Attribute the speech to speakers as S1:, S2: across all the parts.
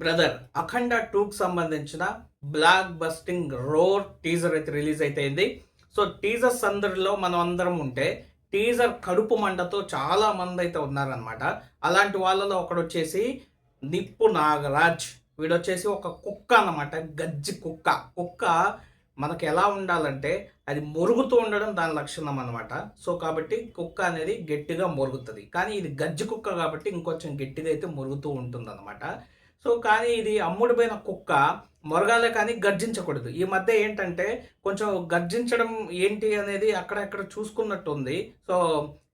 S1: Brother Akhanda టూకి సంబంధించిన black busting roar teaser అయితే రిలీజ్ అయితే సో టీజర్స్ అందరిలో మనం అందరం ఉంటే టీజర్ కడుపు మంటతో చాలా మంది అయితే ఉన్నారనమాట అలాంటి వాళ్ళలో ఒకడు వచ్చేసి నిప్పు నాగరాజ్. వీడొచ్చేసి ఒక కుక్క అనమాట గజ్జి కుక్క. కుక్క మనకు ఎలా ఉండాలంటే అది మురుగుతూ ఉండడం దాని లక్షణం అనమాట సో కాబట్టి కుక్క అనేది గట్టిగా మురుగుతుంది. కానీ ఇది గజ్జి కుక్క కాబట్టి ఇంకొంచెం గట్టిగా అయితే మురుగుతూ ఉంటుంది సో కానీ ఇది అమ్ముడిపోయిన కుక్క మొరగాలే కానీ గర్జించకూడదు. ఈ మధ్య ఏంటంటే కొంచెం గర్జించడం ఏంటి అనేది అక్కడక్కడ చూసుకున్నట్టుంది. సో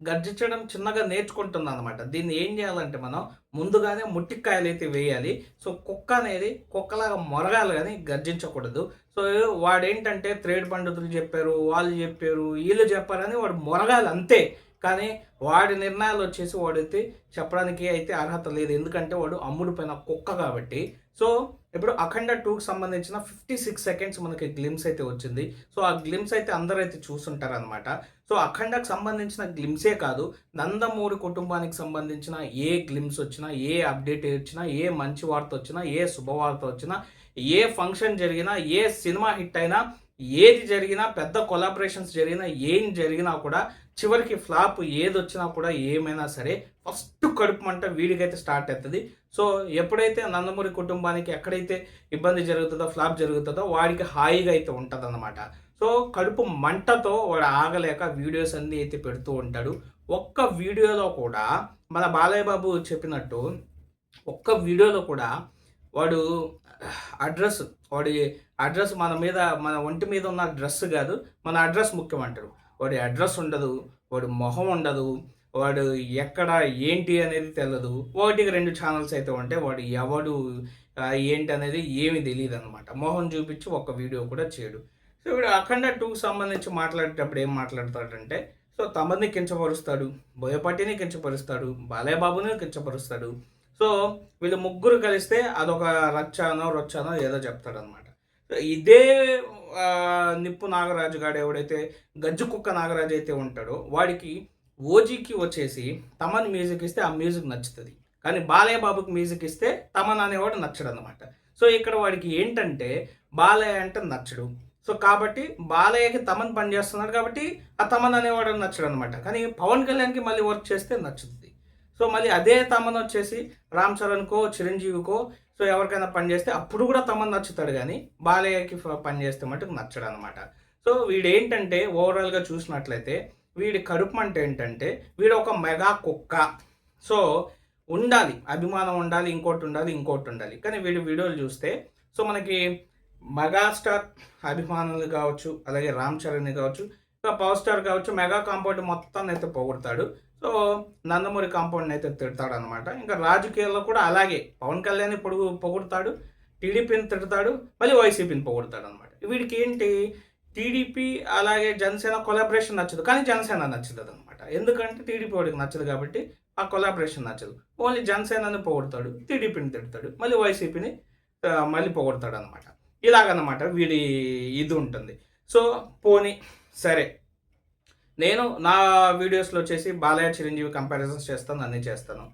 S1: గర్జించడం చిన్నగా నేర్చుకుంటుంది అనమాట దీన్ని ఏం చేయాలంటే మనం ముందుగానే ముట్టికాయలు అయితే వేయాలి. సో కుక్క అనేది కుక్కలాగా మొరగాలి కానీ గర్జించకూడదు. సో వాడేంటంటే త్రేడ్ పండితులు చెప్పారు వాళ్ళు చెప్పారు వీళ్ళు చెప్పారని వాడు మొరగాలి అంతే. కానీ వాడి నిర్ణయాలు వచ్చేసి వాడైతే చెప్పడానికి అయితే అర్హత లేదు. ఎందుకంటే వాడు అమ్ముడిపోయిన కుక్క కాబట్టి. సో ఇప్పుడు అఖండ టూకి సంబంధించిన ఫిఫ్టీ సిక్స్ సెకండ్స్ మనకి గ్లిమ్స్ అయితే వచ్చింది. సో ఆ గ్లిమ్స్ అయితే అందరూ అయితే చూసుంటారు అనమాట సో అఖండకు సంబంధించిన గ్లిమ్సే కాదు నందమూరి కుటుంబానికి సంబంధించిన ఏ గ్లిమ్స్ వచ్చినా ఏ అప్డేట్ వచ్చినా ఏ మంచి వార్త వచ్చినా ఏ శుభవార్త వచ్చినా ఏ ఫంక్షన్ జరిగినా ఏ సినిమా హిట్ అయినా ఏది జరిగినా పెద్ద కొలాబరేషన్స్ జరిగినా ఏం జరిగినా కూడా చివరికి ఫ్లాప్ ఏది వచ్చినా కూడా ఏమైనా సరే ఫస్ట్ కడుపు మంట వీడికైతే స్టార్ట్ అవుతుంది. సో ఎప్పుడైతే నందమూరి కుటుంబానికి ఎక్కడైతే ఇబ్బంది జరుగుతుందో ఫ్లాప్ జరుగుతుందో వాడికి హాయిగా అయితే ఉంటుంది అనమాట సో కడుపు మంటతో వాడు ఆగలేక వీడియోస్ అన్నీ అయితే పెడుతూ ఉంటాడు. ఒక్క వీడియోలో కూడా మన బాలయ్య బాబు చెప్పినట్టు ఒక్క వీడియోలో కూడా వాడు అడ్రస్ వాడి అడ్రస్ మన మీద మన ఒంటి మీద ఉన్న డ్రెస్ కాదు మన అడ్రస్ ముఖ్యం అంటారు. వాడి అడ్రస్ ఉండదు వాడి మొహం ఉండదు వాడు ఎక్కడ ఏంటి అనేది తెలియదు ఒకటికి రెండు ఛానల్స్ అయితే ఉంటే వాడు ఎవడు ఏంటి అనేది ఏమి తెలియదు అనమాట మొహం చూపించి ఒక వీడియో కూడా చేయడు. సో వీడు అఖండ టూకి సంబంధించి మాట్లాడేటప్పుడు ఏం మాట్లాడతాడంటే సో తమని కించపరుస్తాడు బోయపాటిని కించపరుస్తాడు బాలయ్యబాబుని కించపరుస్తాడు. సో వీళ్ళు ముగ్గురు కలిస్తే అదొక రచ్చానో రొచ్చానో ఏదో చెప్తాడనమాట ఇదే నిప్పు నాగరాజు గాడు ఎవడైతే గజ్జు కుక్క నాగరాజు అయితే ఉంటాడో వాడికి ఓజీకి వచ్చేసి తమన్ మ్యూజిక్ ఇస్తే ఆ మ్యూజిక్ నచ్చుతుంది. కానీ బాలయ్య బాబుకి మ్యూజిక్ ఇస్తే తమన్ అనేవాడు నచ్చడు అనమాట సో ఇక్కడ వాడికి ఏంటంటే బాలయ్య అంటే నచ్చడు. సో కాబట్టి బాలయ్యకి తమన్ పని చేస్తున్నాడు కాబట్టి ఆ తమన్ అనేవాడు నచ్చడు అనమాట కానీ పవన్ కళ్యాణ్కి మళ్ళీ వర్క్ చేస్తే నచ్చుతుంది. సో మళ్ళీ అదే తమన్ వచ్చేసి రామ్ చరణ్కో చిరంజీవికో సో ఎవరికైనా పని చేస్తే అప్పుడు కూడా తమన్ నచ్చుతాడు కానీ బాలయ్యకి పని చేస్తే మటుకు నచ్చడు అనమాట సో వీడు ఏంటంటే ఓవరాల్గా చూసినట్లయితే వీడి కడుపు అంటే ఏంటంటే వీడు ఒక మెగా కుక్క. సో ఉండాలి అభిమానం ఉండాలి ఇంకోటి ఉండాలి ఇంకోటి ఉండాలి. కానీ వీడి వీడియోలు చూస్తే సో మనకి మెగాస్టార్ అభిమానులు కావచ్చు అలాగే రామ్ చరణ్ కావచ్చు ఇంకా పవర్ స్టార్ కావచ్చు మెగా కాంపౌండ్ మొత్తాన్ని అయితే పోగొడతాడు. సో నందమూరి కాంపౌండ్ అయితే తిడతాడు అనమాట ఇంకా రాజకీయాల్లో కూడా అలాగే. పవన్ కళ్యాణ్ పొడుగు పొగుడతాడు టీడీపీని తిడతాడు మళ్ళీ వైసీపీని పొగుడతాడు అనమాట వీడికి ఏంటి టీడీపీ అలాగే జనసేన కొలాబరేషన్ నచ్చదు. కానీ జనసేన నచ్చదు అనమాట ఎందుకంటే టీడీపీ వాడికి నచ్చదు కాబట్టి ఆ కొలాబరేషన్ నచ్చదు. ఓన్లీ జనసేనని పొగుడతాడు టీడీపీని తిడతాడు మళ్ళీ వైసీపీని మళ్ళీ పొగుడతాడు అనమాట ఇలాగనమాట వీడి ఇది ఉంటుంది. సో పోనీ సరే. నేను నా వీడియోస్లో వచ్చేసి బాలయ్య చిరంజీవి కంపారిజన్స్ చేస్తాను అన్నీ చేస్తాను.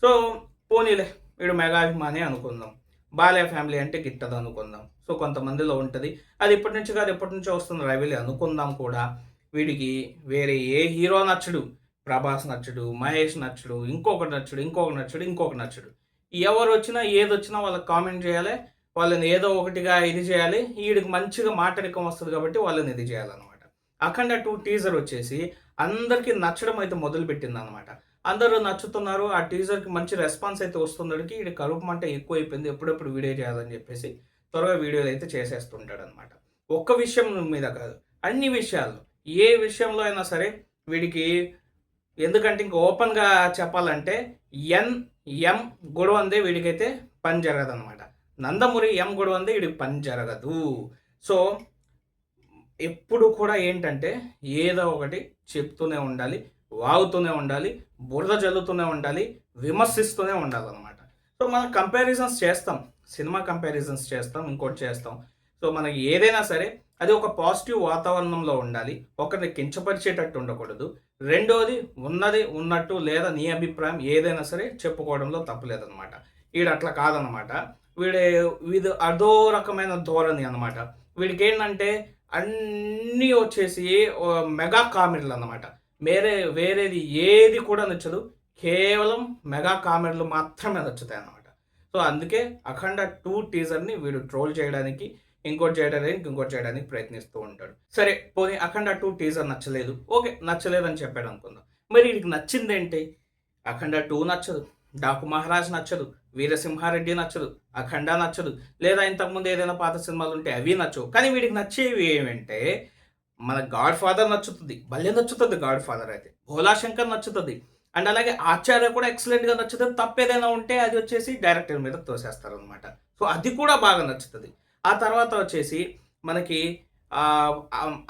S1: సో పోనీలే వీడు మెగాభిమాని అనుకుందాం. బాలయ్య ఫ్యామిలీ అంటే గిట్టదు అనుకుందాం. సో కొంతమందిలో ఉంటుంది. అది ఇప్పటి నుంచి కాదు ఎప్పటి నుంచో వస్తుంది రవిలి అనుకుందాం కూడా. వీడికి వేరే ఏ హీరో నచ్చడు. ప్రభాస్ నచ్చడు మహేష్ నచ్చడు ఇంకొకటి నచ్చడు ఇంకొకటి నచ్చడు ఇంకొకటి నచ్చడు. ఎవరు వచ్చినా ఏది వచ్చినా వాళ్ళకి కామెంట్ చేయాలి. వాళ్ళని ఏదో ఒకటిగా ఇది చేయాలి. వీడికి మంచిగా మాటడికం వస్తుంది కాబట్టి వాళ్ళని ఇది చేయాలన్నమాట అఖండ టూ టీజర్ వచ్చేసి అందరికీ నచ్చడం అయితే మొదలుపెట్టింది అనమాట అందరూ నచ్చుతున్నారు ఆ టీజర్కి మంచి రెస్పాన్స్ అయితే వస్తుందడికి ఇక్కడ కరుపు మంట ఎక్కువైపోయింది ఎప్పుడెప్పుడు వీడియో చేయాలని చెప్పేసి త్వరగా వీడియోలు అయితే చేసేస్తుంటాడు అనమాట ఒక్క విషయం మీద కాదు అన్ని విషయాలు. ఏ విషయంలో అయినా సరే వీడికి ఎందుకంటే ఇంక ఓపెన్గా చెప్పాలంటే ఎన్ ఎం గొడవందే వీడికైతే పని జరగదు అనమాట నందమూరి ఎం గొడవందే వీడికి పని జరగదు. సో ఎప్పుడు కూడా ఏంటంటే ఏదో ఒకటి చెప్తూనే ఉండాలి వాగుతూనే ఉండాలి బురద జల్లుతూనే ఉండాలి విమర్శిస్తూనే ఉండాలన్నమాట. సో మనం కంపారిజన్స్ చేస్తాం సినిమా కంపారిజన్స్ చేస్తాం ఇంకోటి చేస్తాం. సో మనకి ఏదైనా సరే అది ఒక పాజిటివ్ వాతావరణంలో ఉండాలి ఒకరిని కించపరిచేటట్టు ఉండకూడదు. రెండోది ఉన్నది ఉన్నట్టు లేదా నీ అభిప్రాయం ఏదైనా సరే చెప్పుకోవడంలో తప్పలేదన్నమాట. వీడు అట్లా కాదనమాట వీడే వీడు అదో రకమైన ధోరణి అనమాట వీడికి ఏంటంటే అన్నీ వచ్చేసి మెగా కామెడీలు అన్నమాట. వేరే వేరేది ఏది కూడా నచ్చదు. కేవలం మెగా కామెడీలు మాత్రమే నచ్చుతాయి అన్నమాట. సో అందుకే అఖండ టూ టీజర్ని వీడు ట్రోల్ చేయడానికి ఇంకోటి చేయడానికి ఇంకోటి చేయడానికి ప్రయత్నిస్తూ ఉంటాడు. సరే పోనీ అఖండ టూ టీజర్ నచ్చలేదు. ఓకే నచ్చలేదు అని చెప్పాడు అనుకుందాం. మరి వీడికి నచ్చింది ఏంటి అఖండ టూ నచ్చదు. డాకు మహారాజ్ నచ్చదు వీరసింహారెడ్డి నచ్చదు అఖండ నచ్చదు లేదా ఇంతకుముందు ఏదైనా పాత సినిమాలు ఉంటే అవి నచ్చవు. కానీ వీడికి నచ్చేవి ఏమంటే మన గాడ్ ఫాదర్ నచ్చుతుంది భలే నచ్చుతుంది గాడ్ ఫాదర్ అయితే. భోలా శంకర్ నచ్చుతుంది. అండ్ అలాగే ఆచార్య కూడా ఎక్సలెంట్గా నచ్చుతుంది. తప్పేదైనా ఉంటే అది వచ్చేసి డైరెక్టర్ మీద తోసేస్తారు అనమాట సో అది కూడా బాగా నచ్చుతుంది. ఆ తర్వాత వచ్చేసి మనకి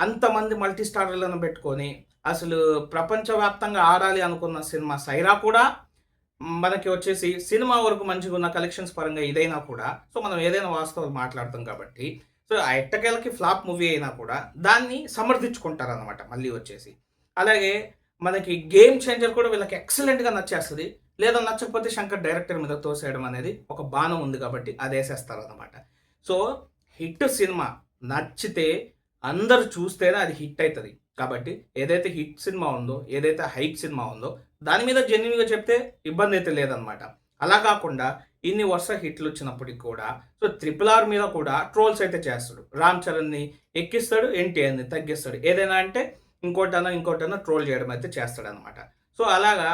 S1: అంతమంది మల్టీ స్టార్లను పెట్టుకొని అసలు ప్రపంచవ్యాప్తంగా ఆడాలి అనుకున్న సినిమా సైరా కూడా మనకి వచ్చేసి సినిమా వరకు మంచిగా ఉన్న కలెక్షన్స్ పరంగా ఇదైనా కూడా సో మనం ఏదైనా వాస్తవం మాట్లాడతాం కాబట్టి సో ఆ ఎట్టకేలకి ఫ్లాప్ మూవీ అయినా కూడా దాన్ని సమర్థించుకుంటారు అనమాట మళ్ళీ వచ్చేసి. అలాగే మనకి గేమ్ చేంజర్ కూడా వీళ్ళకి ఎక్సలెంట్గా నచ్చేస్తుంది. లేదా నచ్చకపోతే శంకర్ డైరెక్టర్ మీద తోసేయడం అనేది ఒక బాణం ఉంది కాబట్టి అది వేసేస్తారు అనమాట సో హిట్ సినిమా నచ్చితే అందరు చూస్తేనే అది హిట్ అవుతుంది కాబట్టి ఏదైతే హిట్ సినిమా ఉందో ఏదైతే హైప్ సినిమా ఉందో దాని మీద జెన్యున్గా చెప్తే ఇబ్బంది అయితే లేదనమాట అలా కాకుండా ఇన్ని వరుస హిట్లు వచ్చినప్పటికి కూడా సో ట్రిపుల్ ఆర్ మీద కూడా ట్రోల్స్ అయితే చేస్తాడు. రామ్ చరణ్ని ఎక్కిస్తాడు ఎన్టీఆర్ని తగ్గిస్తాడు. ఏదైనా అంటే ఇంకోటన్నా ఇంకోటన్నా ట్రోల్ చేయడం అయితే చేస్తాడు అనమాట సో అలాగా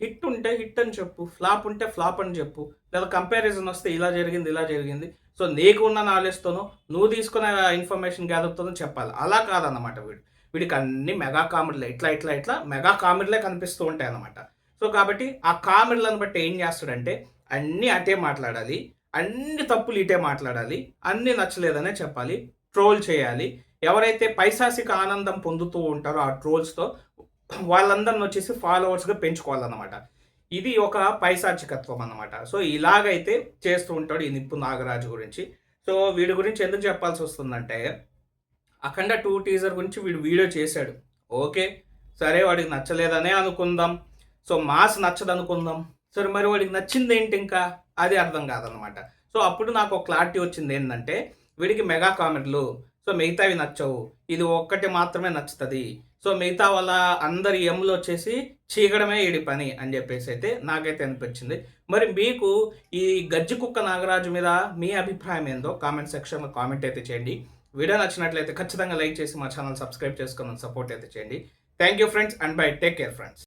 S1: హిట్ ఉంటే హిట్ అని చెప్పు ఫ్లాప్ ఉంటే ఫ్లాప్ అని చెప్పు లేదా కంపారిజన్ వస్తే ఇలా జరిగింది ఇలా జరిగింది. సో నీకు ఉన్న నాలెడ్జ్తోనో నువ్వు తీసుకున్న ఇన్ఫర్మేషన్ గ్యాదర్తోనో చెప్పాలి. అలా కాదన్నమాట వీడు. వీడికి అన్ని మెగా కామెడీలే. ఇట్లా ఇట్లా ఇట్లా మెగా కామెడీలే కనిపిస్తూ ఉంటాయి అన్నమాట. సో కాబట్టి ఆ కామెడీలను బట్టి ఏం చేస్తాడంటే అన్నీ అటే మాట్లాడాలి అన్ని తప్పులు ఇటే మాట్లాడాలి అన్ని నచ్చలేదనే చెప్పాలి ట్రోల్ చేయాలి. ఎవరైతే పైశాసిక ఆనందం పొందుతూ ఉంటారో ఆ ట్రోల్స్తో వాళ్ళందరిని వచ్చేసి ఫాలోవర్స్గా పెంచుకోవాలన్నమాట. ఇది ఒక పైశాచికత్వం అన్నమాట. సో ఇలాగైతే చేస్తూ ఉంటాడు ఈ నిప్పు నాగరాజు గురించి. సో వీడి గురించి ఎందుకు చెప్పాల్సి వస్తుందంటే అఖండ టూ టీజర్ గురించి వీడు వీడియో చేశాడు. ఓకే సరే వాడికి నచ్చలేదనే అనుకుందాం. సో మాస్ నచ్చదు అనుకుందాం సరే మరి వాడికి నచ్చింది ఏంటి ఇంకా? అది అర్థం కాదనమాట సో అప్పుడు నాకు ఒక క్లారిటీ వచ్చింది ఏంటంటే వీడికి మెగా కామెంట్లు సో మిగతావి నచ్చవు. ఇది ఒక్కటి మాత్రమే నచ్చుతుంది. సో మిగతా వాళ్ళ అందరి ఎములు వచ్చేసి చీకడమే ఈడి పని అని చెప్పేసి అయితే నాకైతే అనిపించింది. మరి మీకు ఈ గజ్జి కుక్క నాగరాజు మీద మీ అభిప్రాయం ఏందో కామెంట్ సెక్షన్లో కామెంట్ అయితే చేయండి. వీడియో నచ్చినట్లయితే ఖచ్చితంగా లైక్ చేసి మా ఛానల్ సబ్స్క్రైబ్ చేసుకుని సపోర్ట్ అయితే చేయండి. Thank you friends and bye take care friends